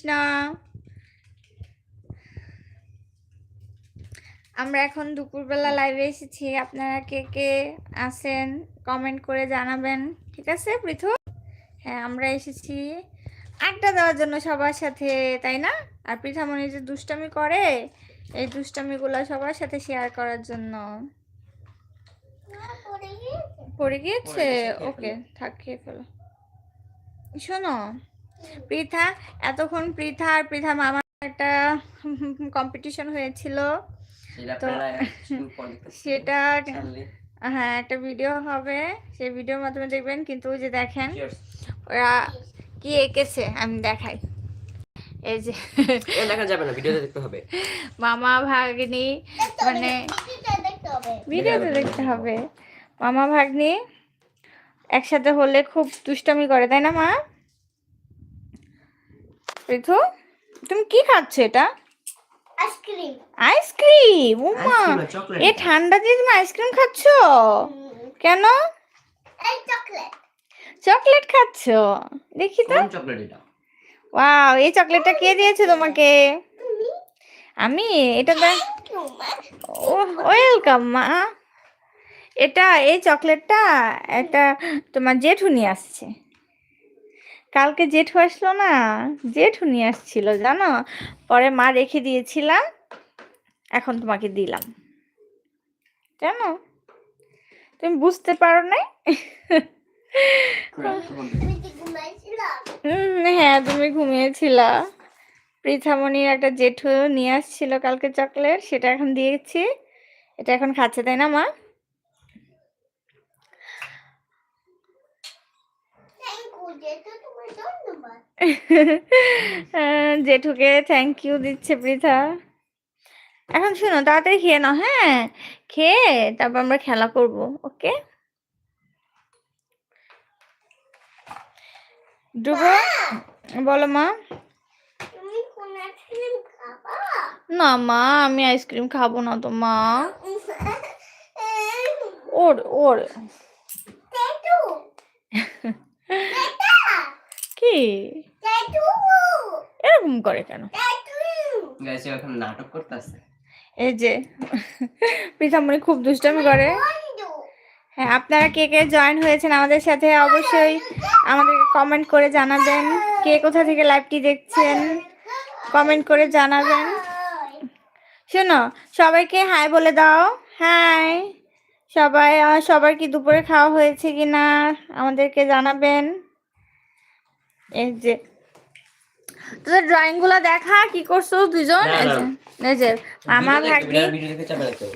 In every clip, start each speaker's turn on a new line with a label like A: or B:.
A: কৃষ্ণ। আমরা এখন দুপুরবেলা লাইভে এসেছি। আপনারা কে কে আছেন কমেন্ট করে জানাবেন ঠিক আছে পৃথু হ্যাঁ আমরা এসেছি আড্ডা দেওয়ার জন্য সবার সাথে তাই না? আর পৃথামণি যে দুষ্টামি করে এই দুষ্টামিগুলো সবার সাথে শেয়ার করার জন্য। পড়ে গিয়েছে? ওকে থাক খেয়ে ফেলো। শোনো পৃথা এতক্ষণ পৃথা আর পৃথা মামার একটা কম্পিটিশন হয়েছিল।
B: সেটা
A: তো- সেটা হ্যাঁ একটা ভিডিও হবে। সেই ভিডিওর মাধ্যমে দেখবেন কিন্তু ওই যে দেখেন ওরা কি এঁকেছে আমি দেখাই। এই যে
B: দেখা যাবে না ভিডিওতে দেখতে হবে।
A: মামা ভাগ্নি মানে ভিডিওতে দেখতে হবে। মামা ভাগ্নি একসাথে হলে খুব দুষ্টামি করে তাই না মা? পৃথু তুমি কি খাচ্ছ এটা?
C: আইসক্রিম।
A: আইসক্রিম উমা। এ ঠান্ডা দিয়ে তুমি আইসক্রিম খাচ্ছ? কেন?
C: এই চকলেট।
A: চকলেট খাচ্ছ? দেখি তো।
B: কোন চকলেট এটা?
A: ওয়াও এই চকলেটটা কে দিয়েছে তোমাকে? আমি এটা ও ওয়েলকাম মা। এটা এই চকলেটটা একটা তোমার জেঠুনি আসছে। কালকে জেঠু আসলো না? জেঠু নিয়ে আসছিল জানো? পরে মা রেখে দিয়েছিলাম এখন তোমাকে দিলাম। জানো? তুমি বুঝতে পারো নাই? হ্যাঁ তুমি ঘুমিয়েছিলা। পৃথামণির একটা জেঠু নিয়ে আসছিল কালকে চকলেট সেটা এখন দিয়েছি। এটা এখন খাচ্ছে তাই না মা? জেঠুকে থ্যাংক ইউ দিচ্ছে পৃথা এখন শোনো তাড়াতাড়ি খেয়ে নাও হ্যাঁ? খেয়ে তারপর আমরা খেলা করব ওকে ডুবো বলো মা। না মা আমি আইসক্রিম খাব না তো মা। ওর ওর। কি? এরকম করে কেন?
B: গাইস এখন নাটক করতেছে
A: এই যে পৃথামণি খুব দুষ্টামি করে। হ্যাঁ আপনারা কে কে জয়েন হয়েছেন আমাদের সাথে অবশ্যই আমাদেরকে কমেন্ট করে জানাবেন। কে কোথা থেকে লাইভটি দেখছেন কমেন্ট করে জানাবেন। শোনো সবাইকে হাই বলে দাও। হাই সবাই সবার কি দুপুরে খাওয়া হয়েছে কি না আমাদেরকে জানাবেন। এই যে তোদের ড্রয়িংগুলো দেখা কি করছ দুজন এই যে মামা ভাগ্নি।
B: দেখে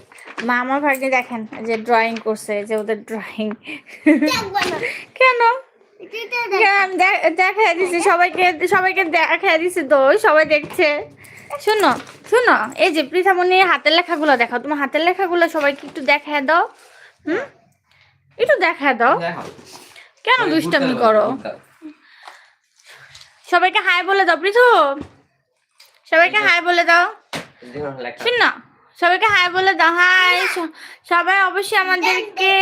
A: মামা ভাগ্নি দেখেন যে ড্রয়িং করছে যে ওদের ড্রয়িং কেন?
C: এটা
A: কেন? দে- দেখাই দিছি সবাইকে সবাইকে দেখাই দিছি তো সবাই দেখছে। শোনো শোনো এই যে পৃথামণির হাতের লেখাগুলো দেখাও তোমার হাতের লেখাগুলো সবাইকে একটু দেখায় দাও। হুম? একটু দেখায় দাও। কেন দুষ্টামি করো? সবাইকে হাই বলে দাও, পৃথু। সবাইকে হাই বলে দাও। শুন না। সবাইকে হাই বলে দাও। হাই সবাই অবশ্যই আমাদেরকে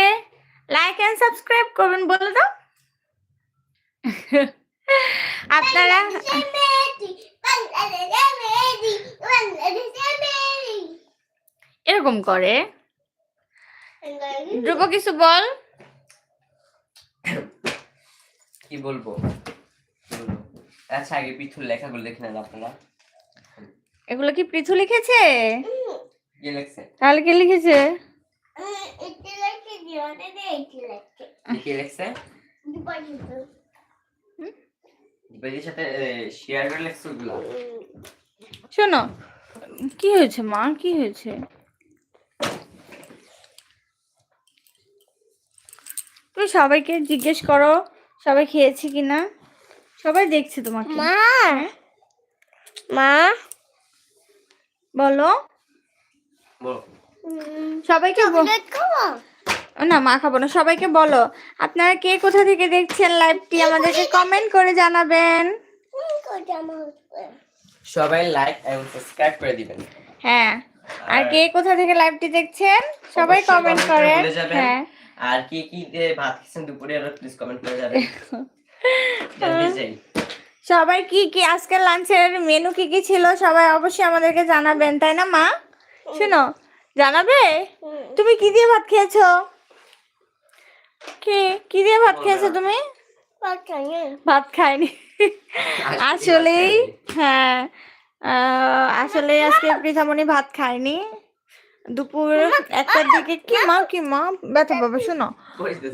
A: লাইক এন্ড সাবস্ক্রাইব করবেন, বলে দাও। আপনারা এরকম করে। ধ্রুব, কিছু বল।
B: কি বলব? আচ্ছা আগে পিঠুর লেখাগুলো দেখে নেন আপনারা।
A: এগুলো কি পৃথু লিখেছে?
B: কি লেখছে?
A: তাহলে কে লিখেছে?
B: কি লেখছে? দীপালির সাথে শেয়ার করে লেখছে ওগুলো।
A: শোনো কি হয়েছে মা? কি হয়েছে? তুমি সবাইকে জিজ্ঞেস করো সবাই খেয়েছে কিনা? সবাই দেখছে তোমাকে।
C: মা! মা!
A: বলো।
B: বলো।
A: সবাইকে না মা খাব না সবাইকে বলো। আপনারা কে কোথা থেকে দেখছেন লাইভটি আমাদেরকে কমেন্ট করে জানাবেন।
B: সবাই লাইক এবং সাবস্ক্রাইব করে দিবেন।
A: হ্যাঁ আর কে কোথা থেকে লাইভটি দেখছেন সবাই কমেন্ট করেন। হ্যাঁ।
B: আর কি কি ভাত খেয়েছেন দুপুরে আরও প্লিজ কমেন্ট করে যাবেন। চাই
A: সবাই কি কি? আজকের লাঞ্চের মেনু কি কি ছিল? সবাই অবশ্যই আমাদেরকে জানাবেন তাই না মা? শোনো জানাবে? তুমি কি দিয়ে ভাত খেয়েছো? কি কি দিয়ে ভাত খেয়েছো তুমি? ভাত খাইনি। আসলেই হ্যাঁ আসলে আজকে পৃথামণি ভাত খায়নি। দুপুর একটার দিকে কি? মা কি মা? ব্যথা বাবা শোনো।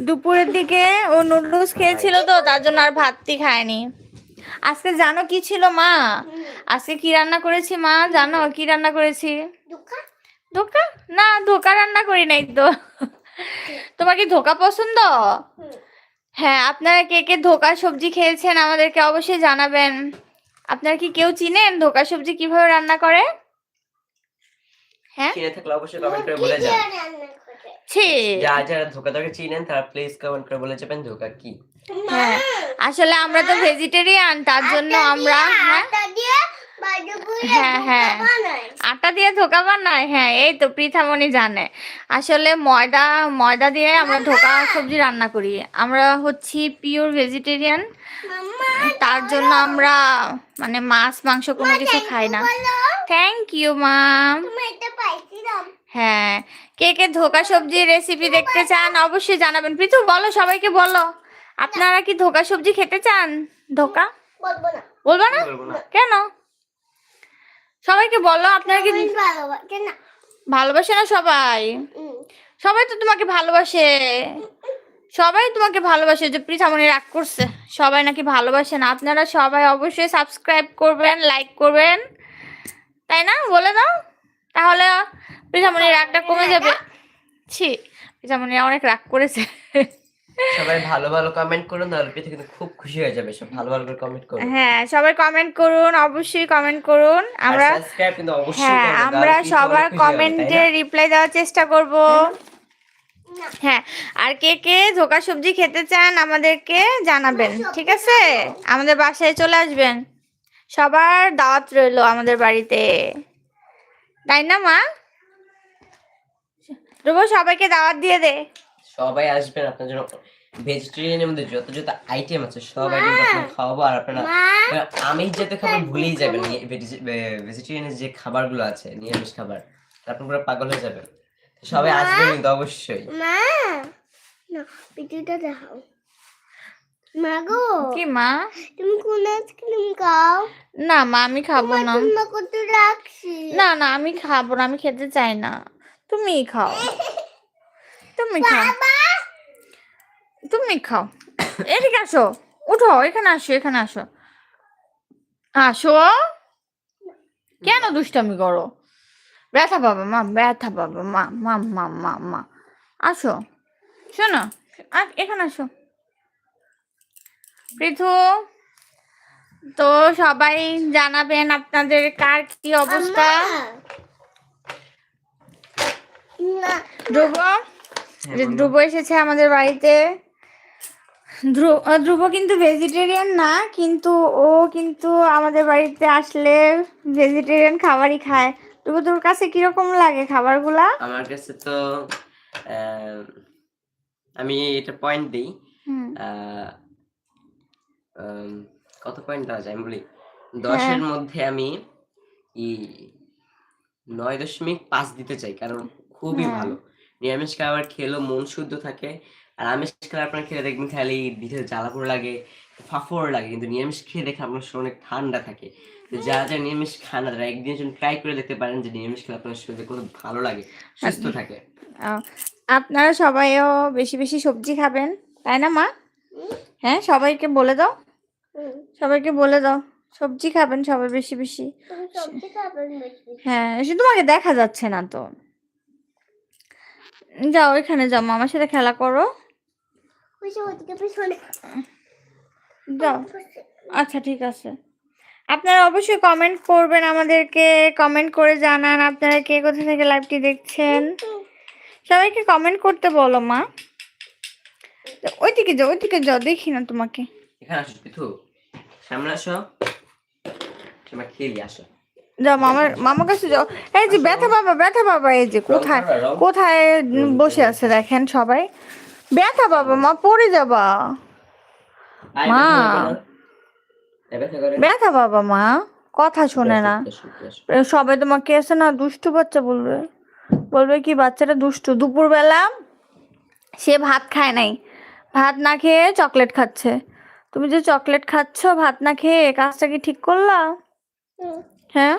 A: দুপুরের দিকে ও নুডলস খেয়েছিল তো তার জন্য আর ভাতই খায়নি। আজকে জানো কি ছিল মা? আজকে কি রান্না করেছি মা? জানো কি রান্না করেছি? ধোকা? না ধোকা রান্না করি নাই তো। তোমার কি ধোকা পছন্দ? হ্যাঁ আপনারা কে কে ধোকা সবজি খেয়েছেন আমাদেরকে অবশ্যই জানাবেন। আপনারা কি কেউ চিনেন ধোকা সবজি কীভাবে রান্না করে? হ্যাঁ?
B: চিনে থাকলে অবশ্যই কমেন্ট করে বলে যান
A: ছি।
B: যারা যারা ধোকা ধোকা চিনেন তারা প্লিজ কমেন্ট করে বলে যাবেন ধোকা কি?
A: হ্যাঁ আসলে আমরা তো ভেজিটেরিয়ান তার জন্য আমরা হ্যাঁ? হ্যাঁ, হ্যাঁ। আটা দিয়ে ধোকা বানাই হ্যাঁ এই তো পৃথামণি জানে। আসলে ময়দা ময়দা দিয়ে আমরা ধোকা সবজি রান্না করি। আমরা হচ্ছি পিওর ভেজিটেরিয়ান তার জন্য আমরা মানে মাছ মাংস কোনো কিছু খাই না। থ্যাংক ইউ মাম হ্যাঁ। কে কে ধোকা সবজির রেসিপি দেখতে চান অবশ্যই জানাবেন। প্রীতু বলো সবাইকে বলো। আপনারা কি ধোকা সবজি খেতে চান? ধোকা? বলব না?
B: বলব না।
A: কেন? সবাইকে বলো আপনারা কি ভালোবাসে না। সবাই? সবাই তো তোমাকে ভালোবাসে। সবাই তোমাকে ভালোবাসে যে পৃথামণি রাগ করছে। সবাই নাকি ভালোবাসে না। আপনারা সবাই অবশ্যই সাবস্ক্রাইব করবেন লাইক করবেন। তাই না? বলে দাও। তাহলে পৃথামণির রাগটা কমে যাবে। ছি পৃথামণি অনেক রাগ করেছে।
B: সবাই ভালো ভালো কমেন্ট করুন তাহলে পৃথিবী কিন্তু খুব খুশি হয়ে যাবে সব ভালো ভালো করে কমেন্ট করুন।
A: হ্যাঁ সবাই কমেন্ট করুন অবশ্যই কমেন্ট করুন। আমরা
B: সাবস্ক্রাইব কিন্তু অবশ্যই
A: হ্যাঁ আমরা সবার কমেন্টে রিপ্লাই দেওয়ার চেষ্টা করব। হ্যাঁ আর কে কে ধোকা সবজি খেতে চান আমাদেরকে জানাবেন ঠিক আছে? আমাদের বাসায় চলে আসবেন। সবার দাওয়াত রইল আমাদের বাড়িতে। তাই না মা? ধ্রুব সবাইকে দাওয়াত দিয়ে দে।
B: সবাই আসবেন আপনার জন্য ভেজিটেরিয়ানের মধ্যে যত যত আইটেম আছে সবাই কিন্তু আপনার খাওয়াবো আর আপনারা আমি যেতে খাবার ভুলেই যাবেন ভেজিটেরিয়ানের যে খাবারগুলো আছে নিরামিষ খাবার আপনি পুরো পাগল হয়ে যাবেন। সবাই আসবেন কিন্তু অবশ্যই।
C: মা! না পিঠুটা দেখাও। মা গো!
A: কি মা?
C: তুমি কোন আইসক্রিম খাও?
A: না মা আমি খাব না। না না আমি খাব না আমি খেতে চাই না। তুমি খাও। তুমি খাও। তুমি খাও। এদিকে আসো। উঠো এখানে আসো এখানে আসো। আসো। কেন দুষ্টামি করো? ব্যথা বাবা মা ব্যথা বাবা মা মা মা মা মা। আসো। শোনো এখানে আসো। পৃথু তো সবাই জানাবেন আপনাদের কার কি অবস্থা? ধ্রুব? যে ধ্রুব এসেছে আমাদের বাড়িতে। ধ্রুব কিন্তু ভেজিটেরিয়ান না কিন্তু ও কিন্তু আমাদের বাড়িতে আসলে ভেজিটেরিয়ান খাবারই খায়। ধ্রুব তোর কাছে কীরকম লাগে খাবারগুলা?
B: আমার কাছে তো আমি এটা পয়েন্ট দিই। কত পয়েন্ট দেওয়া যায়? আমি বলি দশের মধ্যে আমি নয় দশমিক পাঁচ দিতে চাই কারণ খুবই
A: হ্যাঁ।
B: ভালো। নিরামিষ খাবার খেলেও মন শুদ্ধ থাকে। আর আমিষ খাবার আপনার খেলে দেখবেন খালি ভিতরে জ্বালাপুর লাগে ফাফড় লাগে কিন্তু নিরামিষ খেয়ে দেখে আপনার শরীর অনেক ঠান্ডা থাকে। তো যারা যারা নিরামিষ খান না তারা একদিনের জন্য ট্রাই করে দেখতে পারেন যে নিরামিষ খেলে আপনার শরীরে কত ভালো লাগে সুস্থ থাকে।
A: আহ, আপনারা সবাইও বেশি বেশি সবজি খাবেন তাই না মা? হ্যাঁ সবাইকে বলে দাও। সবাইকে বলে দাও সবজি খাবেন সবাই বেশি বেশি। হ্যাঁ সে তোমাকে দেখা যাচ্ছে না তো। যাও এখানে যাও মামার সাথে খেলা করো। যাও। আচ্ছা ঠিক আছে। আপনারা অবশ্যই কমেন্ট করবেন আমাদেরকে কমেন্ট করে জানান আপনারা কে কোথা থেকে লাইভটি দেখছেন। সবাইকে কমেন্ট করতে বলো মা। ওইদিকে যাও ওইদিকে যাও দেখি না তোমাকে।
B: এখানে আসো পিথু সামনে আসো। তোমার খেলি আসো।
A: যাও মামার মামার কাছে যাও। এই যে ব্যথা বাবা ব্যথা বাবা এই যে কোথায়। কোথায় বসে আছে দেখেন সবাই? ব্যথা বাবা মা পড়ে যাবা। মা।
B: ব্যথা
A: বাবা মা। কথা শোনে না। সবাই তোমাকে এসে না দুষ্টু বাচ্চা বলবে? বলবে কি বাচ্চাটা দুষ্টু। দুপুরবেলা সে ভাত খায় নাই। ভাত না খেয়ে চকলেট খাচ্ছে। তুমি যে চকলেট খাচ্ছ ভাত না খেয়ে কাজটা কি ঠিক করলা? হ্যাঁ?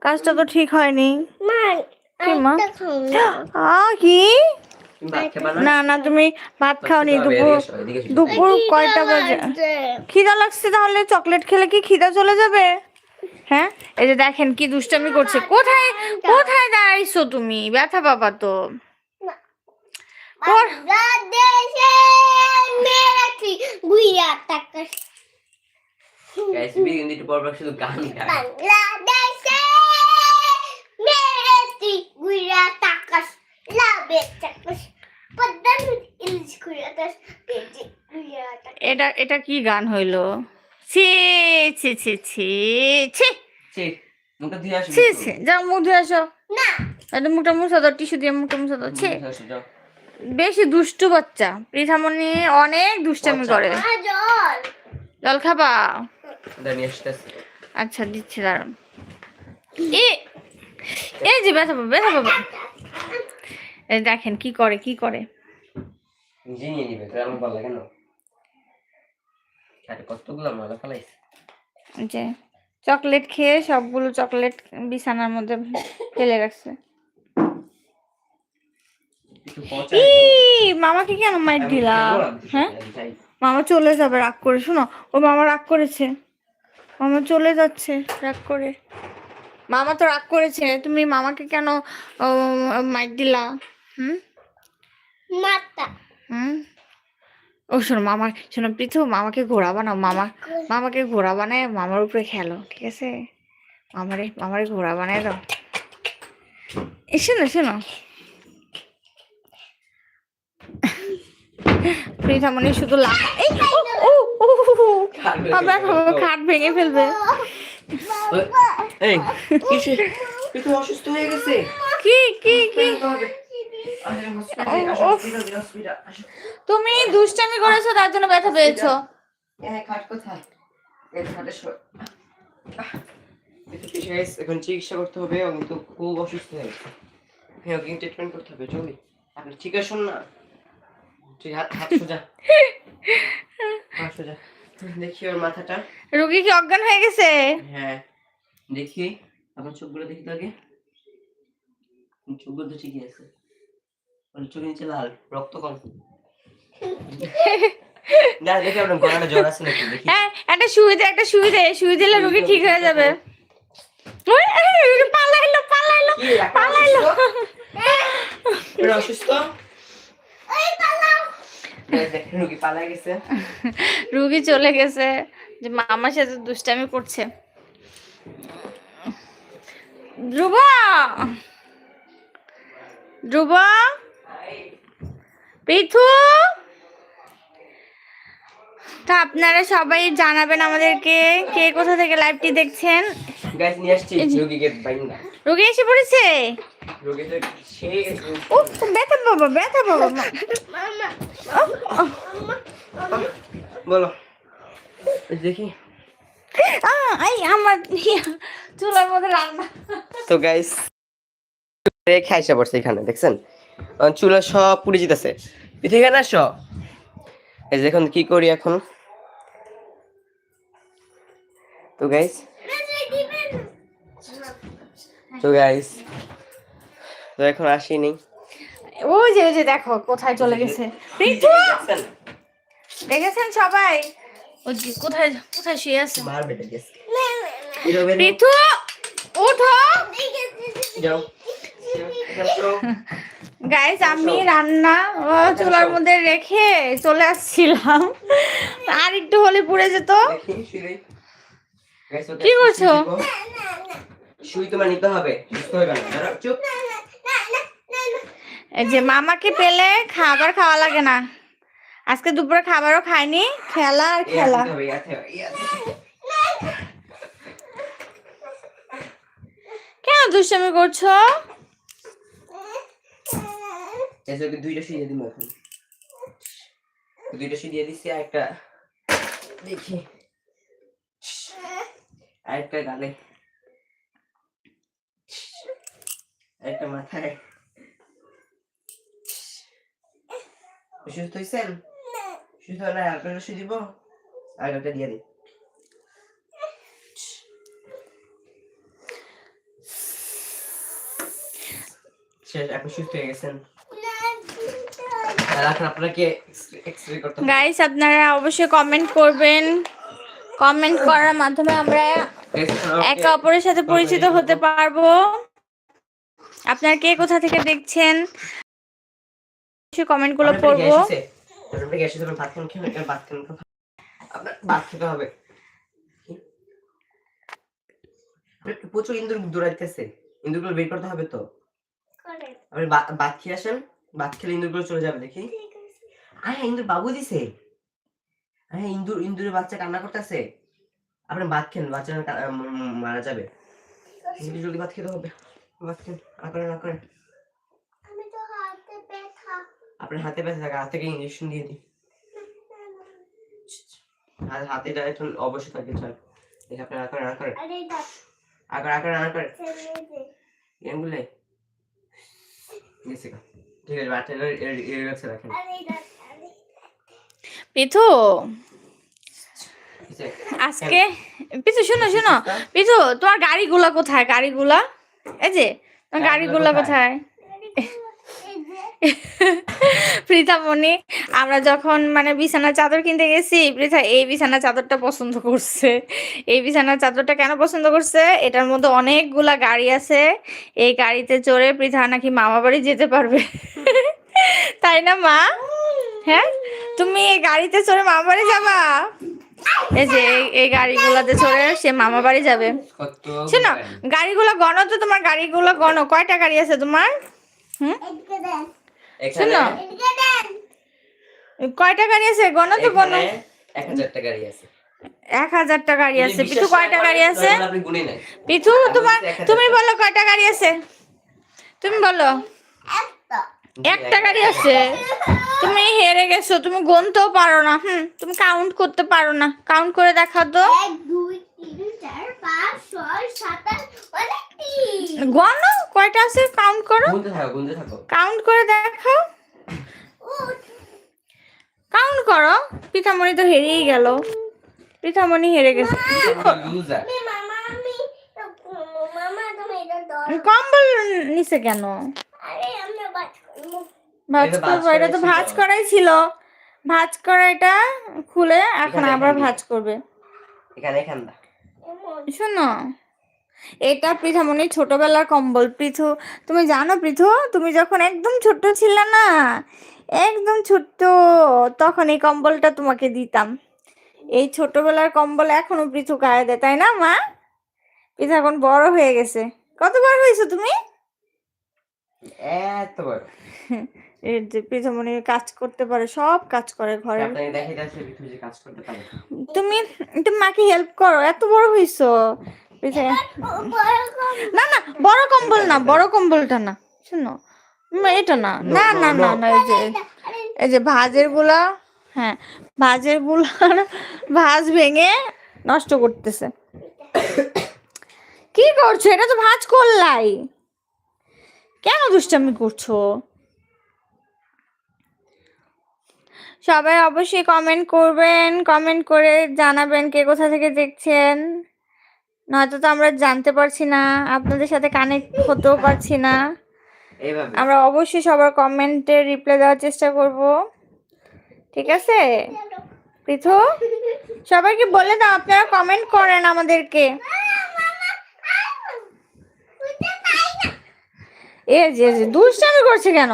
A: কাজটা তো ঠিক হয়নি।
C: মা
A: কি
C: না।
B: না?
A: তুমি ভাত খাওনি দুপুর। দুপুর কয়টা বাজে। খিদা লাগছে তাহলে চকলেট খেলে কি খিদা চলে যাবে? হ্যাঁ? এই যে দেখেন কি দুষ্টামি করছে। কোথায় কোথায় দাঁড়াইছো তুমি? ব্যথা বাবা তো। ওর-
C: বাংলাদেশে মেরাঠি গুইয়া টাকা
B: পর পর শুধু গান।
C: বাংলাদেশে গুইয়া টাকা লাবে পদ্মা ইলিশ পেটি টাকা
A: এটা এটা কি গান হইল? ছি ছি ছি ছি ছি।
B: ছি, মুখটা ধুয়ে আসো
A: ছি
B: একটু।
A: ছি যাও মুখ ধুয়ে আসো।
C: না।
A: এটা মুখটা মুছা দাও টিস্যু দিয়ে মুখটা মুছা দাও ছি। বেশি দুষ্টু বাচ্চা। পৃথামণি অনেক দুষ্টামি করে।
C: জল।
A: জল খাবা। আচ্ছা দিচ্ছি দাঁড়ান এই যে ব্যথা পাবে ব্যথা পাবে। দেখেন কি করে কি করে। যে চকলেট খেয়ে সবগুলো চকলেট বিছানার মধ্যে ফেলে রাখছে। মামাকে কেন মাইট
B: আমি
A: দিলা? হ্যাঁ? মামা চলে যাবে রাগ করে। শোনো ও মামা রাগ করেছে। মামা চলে যাচ্ছে। রাগ করে। মামা তো রাগ করেছে তুমি মামাকে কেন মাইক দিলা? হুম?
C: মাতা।
A: হুম? ও শোনো মামা শোনো পৃথু মামাকে ঘোড়া বানাও মামা মামাকে ঘোড়া বানায় মামার উপরে খেলো ঠিক আছে? মামারে মামারে ঘোড়া বানায় দাও। এ শোনো। শোনো পৃথামণি শুধু খাট ভেঙে ফেলবে।
B: অসুস্থ হয়ে গেছে?
A: কি। তুমি দুষ্টামি করেছ তার জন্য ব্যথা পেয়েছ।
B: হ্যাঁ, এখন চিকিৎসা করতে হবে। কিন্তু খুব অসুস্থ হয়ে গেছে। হ্যাঁ ট্রিটমেন্ট করতে হবে। চলি। আপনি ঠিক আছেন না? ঠিক হাত হাত সোজা। হাত সোজা। দেখি ওর মাথাটা।
A: রুগী কি অজ্ঞান হয়ে গেছে?
B: হ্যাঁ। দেখি। আপনার চোখগুলো দেখি তো আগে। চোখগুলো তো ঠিকই আছে। ওর চোখের নিচে লাল রক্ত কম। না দেখি আপনার গলাটা জ্বর আছে নাকি? দেখি।
A: হ্যাঁ একটা শুয়ে দে একটা শুয়ে দে। শুয়ে দিলে রুগী ঠিক হয়ে যাবে। ওই, এই, রুগী পালাইলো পালাইলো পালাইলো।
B: অসুস্থ? ওরা অসুস্থ দেখ, দেখ, রুগী পালাই গেছে।
A: রুগী চলে গেছে। যে মামার সাথে দুষ্টামি করছে। ধ্রুব! ধ্রুব! পৃথু! তা আপনারা সবাই জানাবেন আমাদেরকে কে কোথা থেকে লাইভটি দেখছেন।
B: গাইস নিয়ে আসছি রুগীকে বাইন্দা।
A: রুগী এসে পড়েছে? ও ব্যথা বাবা ব্যথা বাবা
B: বলো দেখি।
A: আমার চুলার মধ্যে রান্না।
B: তো গাইস রেখে আইসা পড়ছে এখানে দেখছেন? চুলা সব পুড়ে যেতেছে। পিঠে এখানে আসো এই যে এখন কি করি এখন। তো গাইস তো গাইস তো এখন আসিনি।
A: ওই যে ওই যে দেখো কোথায় চলে গেছে। পৃথু
B: দেখেছেন
A: সবাই? ওই যে কোথায় কোথায় শুয়ে আছে?
B: এটা গেছে
A: ওঠো।
B: যাও।
A: আমি রান্না ও, চুলার মধ্যে রেখে চলে আসছিলাম। আর একটু হলে পুড়ে যেত। কি করছ?
B: শুই তোমার নিতে হবে চুপ।
A: এই যে মামাকে পেলে খাবার খাওয়া লাগে না। আজকে দুপুরে খাবারও খাইনি খেলা আর খেলা। কেন দুষ্টামি করছ?
B: দুইটা শুই দিয়ে দিব এখন। দুইটা শুই দিয়ে দিচ্ছি আর একটা দেখি। আরেকটা গালে। আরেকটা মাথায় সুস্থ হয়েছেন সুস্থ একটা রসি দিব একটা দিয়ে দিই আপনি সুস্থ হয়ে গেছেন।
A: গাইস আপনারা অবশ্যই কমেন্ট করবেন। কমেন্ট করার মাধ্যমে আমরা একে অপরের সাথে পরিচিত হতে পারব। আপনার কে কোথা থেকে দেখছেন? কিছু
B: কমেন্টগুলো
A: পড়ব।
B: প্রচুর ইন্দুর দৌড়াইতেছে। ইন্দুরগুলো বের করতে হবে তো? আপনি ভাত খেয়ে আসেন। ভাত খেলে ইন্দুরগুলো চলে যাবে দেখি। আরে ইন্দুর বাবু দিছে। আরে ইন্দুর ইন্দুরের বাচ্চা কান্না করতেছে। আপনি ভাত খেন বাচ্চা মারা যাবে। জলদি ভাত খেতে হবে। ভাত খেন না করেন না করেন
C: আমি তো হাতে ব্যথা
B: আপনার হাতে ব্যথা থাকে হাত থেকে ইঞ্জেকশন দিয়ে দিই হাত হাতে এখন অবশ্যই থাকে চল দেখি আপনি না করেন না করেন
C: আরে দাঁত
B: আগে আগে না করেন এগুলো গেছে ঠিক আছে বাচ্চা রিল্যাক্সে রাখেন
C: আরে আরে
A: পিথু আজকে পিথু শোনো শোনো পিথু তোমার গাড়িগুলা কোথায় গাড়িগুলা এই যে গাড়িগুলা
B: গাড়িগুলা কোথায়?
A: পৃথামণি আমরা যখন মানে বিছানার চাদর কিনতে গেছি পৃথা এই বিছানার চাদরটা পছন্দ করছে। এই বিছানার চাদরটা কেন পছন্দ করছে? এটার মধ্যে অনেকগুলা গাড়ি আছে। এই গাড়িতে চড়ে পৃথা নাকি মামা বাড়ি যেতে পারবে। তাই না মা? হ্যাঁ? তুমি এই গাড়িতে চড়ে মামা বাড়ি যাবা? এই যে এই- গাড়িগুলাতে চড়ে সে মামা বাড়ি যাবে। শোনো গাড়িগুলো গণ তো তোমার গাড়িগুলো গণ। কয়টা গাড়ি আছে তোমার? হুম? শোনো। কয়টা গাড়ি আছে? গণ তো গণ।
B: এক হাজারটা গাড়ি আছে।
A: এক হাজারটা গাড়ি আছে। পিছু কয়টা গাড়ি আছে? পিছু তোমার তুমি বলো কয়টা গাড়ি আছে? তুমি বলো।
C: একটা
A: গাড়ি আছে। তুমি হেরে গেছো তুমি গুনতেও পারো না হুম তুমি কাউন্ট করতে পারো না। কাউন্ট করে দেখাও তো। গণ কয়টা আছে? কাউন্ট করো।
B: গুনতে থাকো গুনতে থাকো।
A: কাউন্ট করে দেখাও। কাউন্ট করো। পিঠামণি তো হেরেই গেল। পিঠামণি হেরে গেছে। কম্বল নিছে কেন?
C: আরে আমি বাদ করব।
A: ভাজ
B: এটা
A: করব এটা তো ভাজ
B: ছিল।
A: করাই ছিল। ভাজ করা এটা খুলে এখন আবার ভাজ করবে।
B: এখানে এখানটা
A: শোনো এটা পৃথামণির ছোটবেলার কম্বল। পৃথু তুমি জানো পৃথু তুমি যখন একদম ছোট্ট ছিলে না একদম ছোট্ট তখন এই কম্বলটা তোমাকে দিতাম। এই ছোটবেলার কম্বল এখনও পৃথু গায়ে দেয় তাই না মা? পৃথু এখন বড় হয়ে গেছে। কত বড় হয়েছো তুমি?
B: এত বড়।
A: এই যে পৃথুমণি কাজ করতে পারে সব কাজ করে ঘরে
B: আপনাকে দেখাই যাচ্ছে বিথু যে কাজ করতে পারে।
A: তুমি তুমি মাকে হেল্প করো এত বড় হইছো। না না বড় কম্বল না বড় কম্বলটা না শোনো। এটা না না না না না এই যে এই যে ভাজেরগুলা হ্যাঁ ভাজেরগুলার ভাজ ভেঙে নষ্ট করতেছে। কি করছ? এটা তো ভাজ করলাই। কেন দুষ্টামি করছ? সবাই অবশ্যই কমেন্ট করবেন কমেন্ট করে জানাবেন কে কোথা থেকে দেখছেন। নয়তো তো আমরা জানতে পারছি না আপনাদের সাথে কানেক্ট হতেও পারছি না। আমরা অবশ্যই সবার কমেন্টে রিপ্লাই দেওয়ার চেষ্টা করব। ঠিক আছে? পৃথু সবাইকে বলে দাও আপনারা কমেন্ট করেন আমাদেরকে। এ যে দুষ্টামি করছে কেন?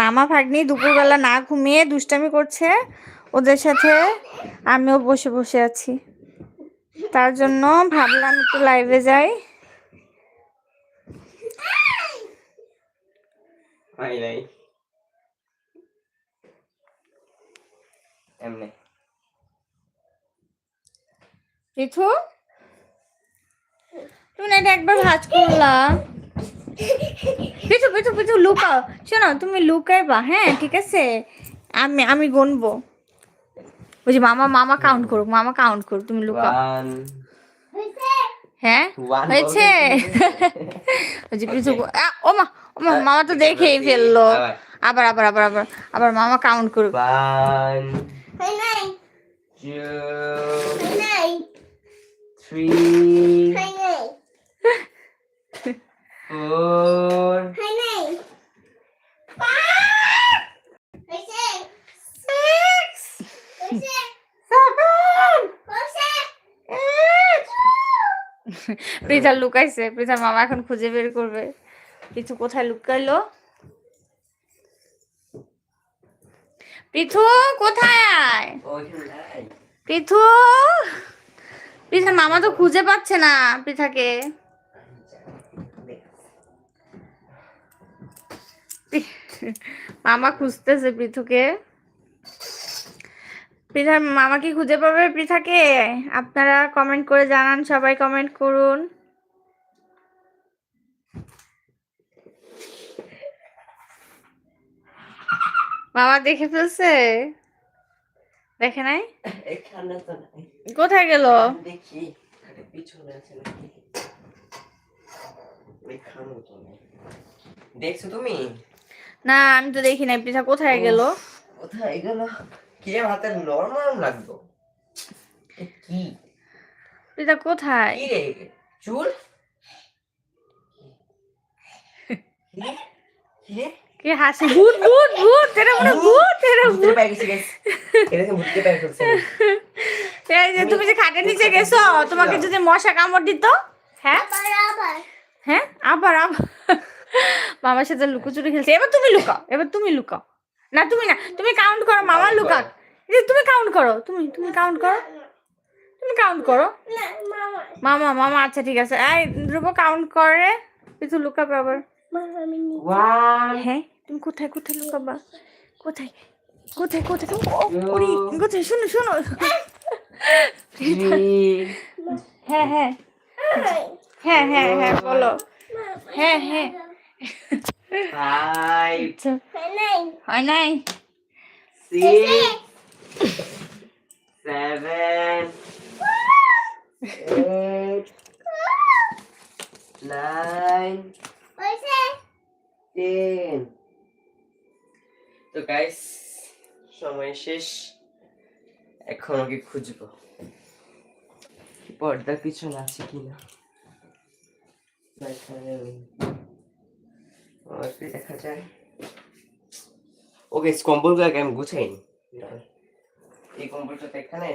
A: মামা ভাগ্নি দুপুরবেলা না ঘুমিয়ে দুষ্টামি করছে। ওদের সাথে আমিও বসে বসে আছি। তার জন্য ভাবলাম একটু লাইভে যাই। তুমি এটা একবার ভাজ করলা? পিছু পিছু পিছু লুকাও। শোনো তুমি লুকাইবা হ্যাঁ ঠিক আছে? আমি আমি গুনবো। ওই যে মামা মামা কাউন্ট করুক মামা কাউন্ট করুক তুমি লুকাও। হ্যাঁ? হয়েছে? ওই যে পিছু ও মা ও মা মামা তো দেখেই ফেলল। আবার আবার আবার আবার আবার মামা কাউন্ট করুক
C: নাই
B: টু
C: হয় নাই
B: থ্রি
C: হয় নাই
B: ফোর
C: হয় নাই হয়েছে হয়েছে হয়েছে
A: পৃথা লুকাইছে পৃথার মামা এখন খুঁজে বের করবে। পিছু কোথায় লুকাইলো? পৃথু কোথায় আয়। পৃথু? পৃথার মামা তো খুঁজে পাচ্ছে না পৃথাকে। মামা খুঁজতেছে পৃথুকে। পৃথার মামা কি খুঁজে পাবে পৃথাকে? আপনারা কমেন্ট করে জানান সবাই কমেন্ট করুন। মামা দেখে ফেলছে? দেখে নাই? কোথায় গেল?
B: দেখছ তুমি?
A: না আমি তো দেখি নাই পৃথা কোথায় গেল?
B: কোথায় গেল? কি যে হাতে নরম নরম লাগতো কি?
A: পৃথা কোথায়?
B: কি রে? চুল? কি? কি
A: হাসি? ভূত ভূত ভূত এটা মনে ভূত এটা
B: ভূতের পায়ে গেছি guys। এটা তো ভূতের পায়ে ফেলছে
A: এই যে তুমি যে খাটের নিচে গেছো। তোমাকে যদি মশা কামড় দিত হ্যাঁ?
C: আবার আবার।
A: হ্যাঁ? আবার আবার। মামার সাথে লুকোচুরি খেলছে। এবার তুমি লুকাও এবার তুমি লুকাও। না তুমি না তুমি কাউন্ট করো মামা লুকাক। তুমি কাউন্ট করো তুমি তুমি কাউন্ট করো। তুমি কাউন্ট করো।
C: মামা।
A: মামা মামা আচ্ছা ঠিক আছে। এই ধ্রুব কাউন্ট করে কিছু লুকাবে আবার।
C: মামা আমি নি-
B: ওয়ান
A: হ্যাঁ তুমি কোথায় কোথায় লুকাবা? কোথায় কোথায় কোথায়? তুমি কোথায়? শোনো শোনো। হ্যাঁ হ্যাঁ। হ্যাঁ হ্যাঁ হ্যাঁ বলো। হ্যাঁ হ্যাঁ। আচ্ছা
C: হয় নাই
B: six, seven, eight, nine, ten. তো গাইস সময় শেষ। এখন ওকে খুঁজবো। পর্দার পিছনে আছে কিনা? দেখা যায়। ওকে কম্বলগুলো আগে আমি গুছাইনি এই কম্বলটা এখানে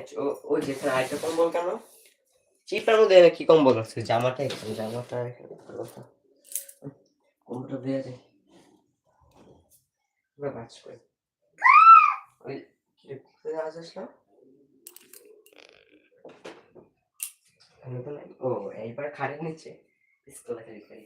B: ও যেখানে আরেকটা কম্বল কেন? চিপার মধ্যে কি কম্বল আছে? জামাটা এখানে জামাটা এখানে কম্বলটা দেওয়া যায় বাজ করে। ওই। ও এইবার খাটের নিচে পিস্তল খালি খালি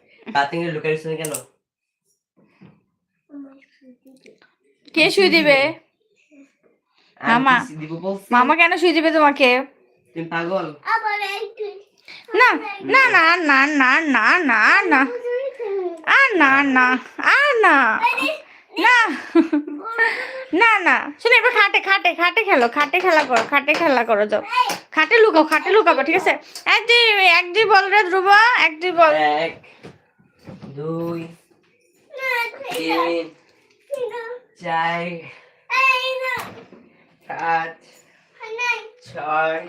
B: কেন?
C: শুই
A: কে শুয়ে দিবে মামা। মামা কেন শুয়ে দিবে তোমাকে?
B: তুমি পাগল।
A: না না না না না না না না। না না না। না। না না। শুনে এবার খাটে খাটে খাটে খেলো খাটে খেলা করো খাটে খেলা করো যাও। খাটে লুকাও খাটে লুকাবো ঠিক আছে? এক দুই এক দুই বল রে ধ্রুব এক দুই বল।
B: এক। দুই তিন চার পাঁচ ছয়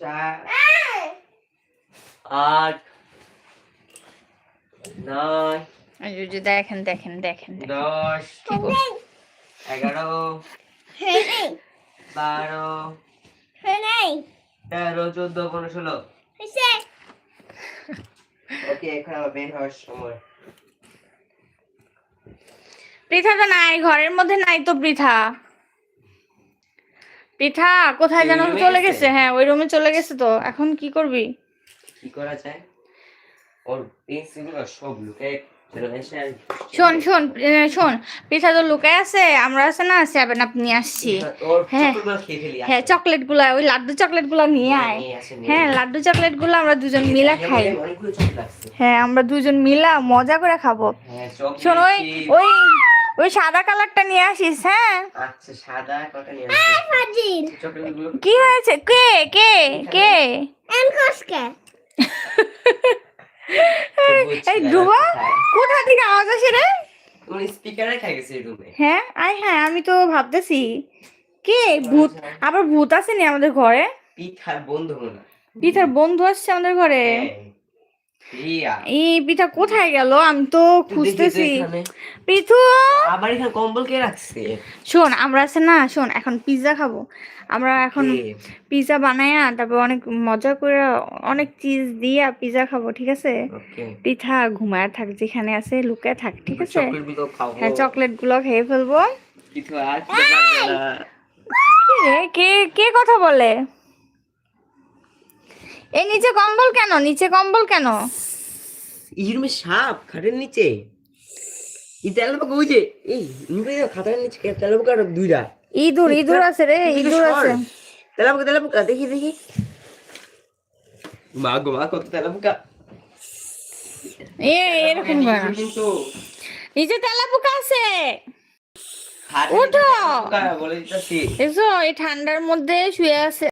B: সাত আট নয়
A: দেখেন দেখেন দেখেন।
B: দশ এগারো বারো তেরো চোদ্দ পনেরো ষোলো ওকে এখন আমার বের হওয়ার সময়
A: পৃথা তো নাই ঘরের মধ্যে নাই তো পৃথা। পৃথা কোথায় যেন চলে
B: গেছে?
A: হ্যাঁ ওই রুমে চলে গেছে তো এখন কি করবি?
B: কি করা যায়? ওর পেন্সিলগুলো সব লুকে চলে এসে আর
A: শোন শোন শোন পৃথা তো লুকায় আছে আমরা আছে না সেভেন আপ নিয়ে আসছি। হ্যাঁ।
B: চকলেটগুলো খেয়ে ফেলি
A: হ্যাঁ চকলেটগুলা ওই লাড্ডু চকলেটগুলা নিয়ে আয়।
B: আসে, নিয়ে
A: হ্যাঁ লাড্ডু চকলেটগুলো আমরা দুজন মিলা খাই। হ্যাঁ আমরা দুজন মিলা মজা করে খাব।
B: হ্যাঁ
A: শোন ওই
B: কি-
A: ওই ওই সাদা কালারটা নিয়ে আসিস হ্যাঁ?
B: আচ্ছা সাদা কটা নিয়ে আসবে
A: কি হয়েছে? কে? কে? কে? এই ধ্রুব কোথা থেকে আওয়াজ আসে রে?
B: উনি স্পিকারে খাই গেছে রুমে
A: হ্যাঁ? আই হ্যাঁ আমি তো ভাবতেছি। কে? ভূত? আবার ভূত আসেনি আমাদের ঘরে?
B: পিঠার বন্ধু না
A: পিঠার বন্ধু আসছে আমাদের ঘরে?
B: হ্যাঁ।
A: এই পিঠা কোথায় গেল? আমি তো খুঁজতেছি। পিঠু!
B: আবার এখানে কম্বল কে রাখছে?
A: শোন আমরা আছে না শোন এখন পিৎজা খাব। আমরা এখন? পিৎজা বানায়া তারপর অনেক মজা করে অনেক চিজ দিয়া পিৎজা খাব ঠিক আছে? পিঠা ঘুমায় থাক যেখানে আছে লুকায় থাক ঠিক আছে? হ্যাঁ চকলেটগুলো খেয়ে ফেলব। কে কে কথা বলে? এই নিচে কম্বল কেন? নিচে কম্বল কেন?
B: এই সাপ খাটের নিচে। এই তেলাপোকা ওই এই নিচে খাতার নিচে কে- তেলাপোকা আর দুইটা।
A: ইঁদুর ইঁদুর আছে রে ইঁদুর আছে।
B: তেলাপোকা তেলাপোকা দেখি দেখি। মা গো মা কত তেলাপোকা।
A: এ এরকম
B: কিন্তু।
A: নিচে আছে।
B: খাটের। তেলাপোকা বলে দিতেছি।
A: দেখছ এই ঠান্ডার মধ্যে শুয়ে আছে।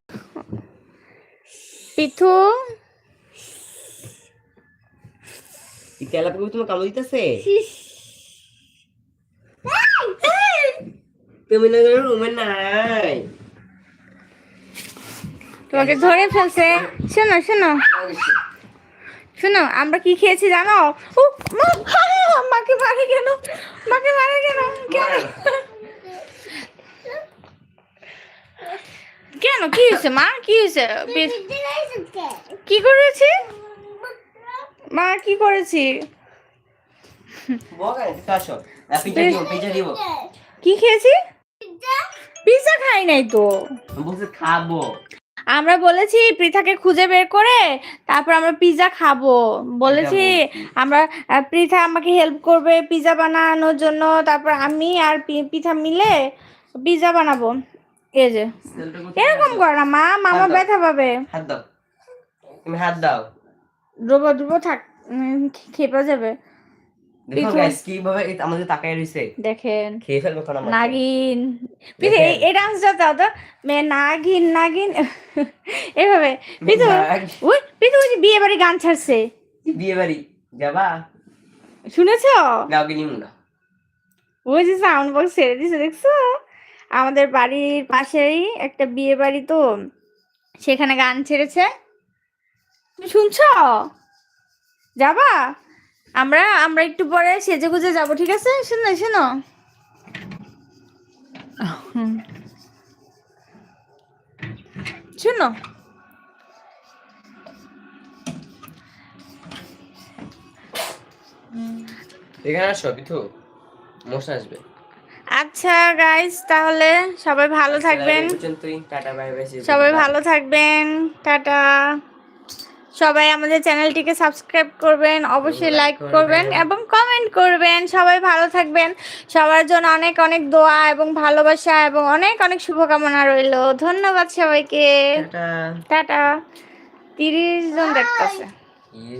A: পিথু
B: এই তেলাপোকা তোমার কামড় দিতেছে? তুমি না রুমে নাই।
A: তোমাকে ধরে ফেলছে। শোনো শোনো। শোনো আমরা কি খেয়েছি জানো? মাকে মারে কেন? মাকে মারে কেন? কেন? কেন? কি হয়েছে মা? কি হয়েছে? কি করেছি? মা কি করেছি?
B: পিঠা পিঠা
A: কি খেয়েছি? পিৎজা খাই নাই তো।
B: খাব।
A: আমরা বলেছি পৃথাকে খুঁজে বের করে তারপর আমরা পিৎজা খাব। বলেছি আমরা পৃথা আমাকে হেল্প করবে পিৎজা বানানোর জন্য তারপর আমি আর পি- পৃথা মিলে পিৎজা বানাবো। এই যে। এরকম? কর না মা মামা ব্যথা পাবে।
B: হাত দাও। তুমি হাত দাও।
A: থাক খেপে যাবে।
B: আমাদের তাকায় রইছে।
A: দেখেন।
B: খেয়ে ফেলব
A: নাগিন।
B: দেখেন।
A: এই- ডান্সটা তো। মে নাগিন নাগিন। এভাবে। ওই ওই বিয়ে বাড়ি গান ছাড়ছে।
B: বিয়ে বাড়ি যাবা?
A: শুনেছ?
B: গাওকে নিমু না
A: ওই যে সাউন্ড বক্স ছেড়ে দিছে দেখছ? আমাদের বাড়ির পাশেই একটা বিয়ে বাড়ি তো, সেখানে গান ছেড়েছে। তুমি শুনছ? যাবা? আমরা আমরা একটু পরে সেজে গুজে যাব, ঠিক আছে? শোনো শোনো। শোনো।
B: এখানে আসো পিথু মশা আসবে।
A: আচ্ছা গাইস তাহলে সবাই ভালো থাকবেন। সবাই ভালো থাকবেন। টাটা। সবাই আমাদের চ্যানেলটিকে সাবস্ক্রাইব করবেন অবশ্যই লাইক
B: করবেন।
A: এবং কমেন্ট করবেন। সবাই ভালো থাকবেন। সবার জন্য অনেক অনেক দোয়া এবং ভালোবাসা এবং অনেক অনেক শুভকামনা রইল। ধন্যবাদ সবাইকে। টাটা। তিরিশ জন দেখতেছে।
B: ইয়ে